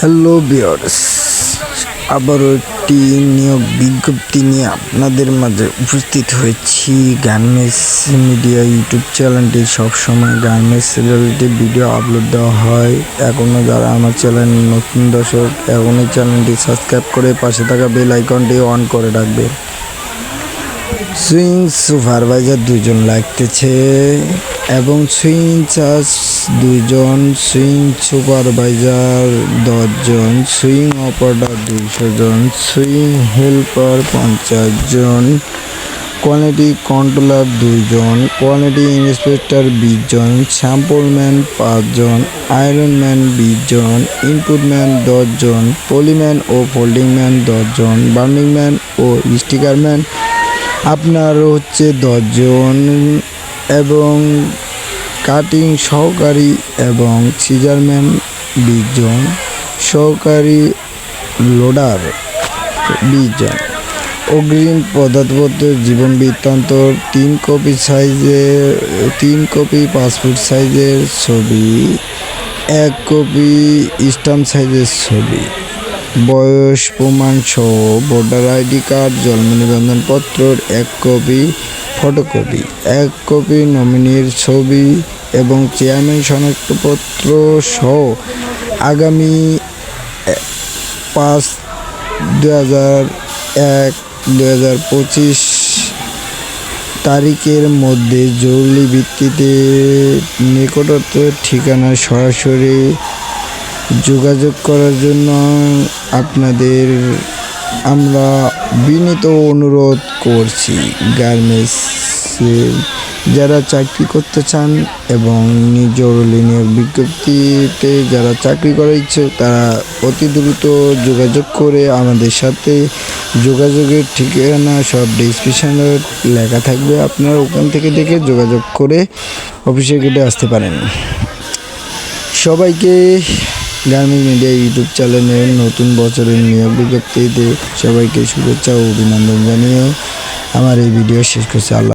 Hello বিয়ার্স আবারও একটি নিয়োগ বিজ্ঞপ্তি নিয়ে আপনাদের মাঝে উপস্থিত হয়েছি। গার্মেন্টস মিডিয়া ইউটিউব চ্যানেলটি সবসময় গার্মেন্টস রিলেটেড ভিডিও আপলোড দেওয়া হয়। এখনও যারা আমার চ্যানেল নতুন দর্শক এখন এই চ্যানেলটি সাবস্ক্রাইব করে পাশে থাকা বেল আইকনটি অন করে রাখবেন। সুইং সুপারভাইজার দুজন লাগতেছে। এবং সুইং চার্জ দুজন সুইং সুপারভাইজার দশজন সুইং অপারেটর দুইশো জন সুইং হেল্পার পঞ্চাশ জন কোয়ালিটি কন্ট্রোলার দুইজন, কোয়ালিটি ইন্সপেক্টর বিশ জন স্যাম্পলম্যান পাঁচজন, আয়রনম্যান বিশ জন ইনপুটম্যান দশজন, পলিম্যান ও ফোল্ডিংম্যান দশজন, বার্নিংম্যান ও স্টিকারম্যান। আপনার হচ্ছে দশজন। এবং কাটিং সহকারী এবং সিজারম্যান বিশজন সহকারী লোডার বিশজন অগ্রিম পদার্থপত্র জীবন বৃত্তান্ত তিন কপি সাইজের, তিন কপি পাসপোর্ট সাইজের ছবি, এক কপি স্টাম্প সাইজের ছবি। বয়স প্রমাণ সহ ভোটার আইডি কার্ড, জন্ম নিবন্ধনপত্রর এক কপি ফটোকপি, এক কপি নমিনির ছবি এবং চেয়ারম্যান শনাক্তপত্র সহ আগামী পাঁচ দু হাজার এক দু হাজার পঁচিশ তারিখের মধ্যে জরুরি ভিত্তিতে নিকটত্ব ঠিকানা সরাসরি যোগাযোগ করার জন্য আপনাদের আমরা বিনীত অনুরোধ করছি গার্মেন্টসের যারা চাকরি করতে চান এবং জরুরি নিয়োগ বিজ্ঞপ্তিতে যারা চাকরি করার ইচ্ছে, তারা অতি দ্রুত যোগাযোগ করে আমাদের সাথে যোগাযোগের ঠিকানা সব ডিসক্রিপশনে লেখা থাকবে। আপনারা ওখান থেকে দেখে যোগাযোগ করে অফিসে কেটে আসতে পারেন। সবাইকে গার্মেন্ট মিডিয়া ইউটিউব চ্যানেলের নতুন বছরের নিয়োগ বিজ্ঞপ্তিতে সবাইকে শুভেচ্ছা ও অভিনন্দন জানিয়ে আমার এই ভিডিও শেষ করছি। আল্লাহ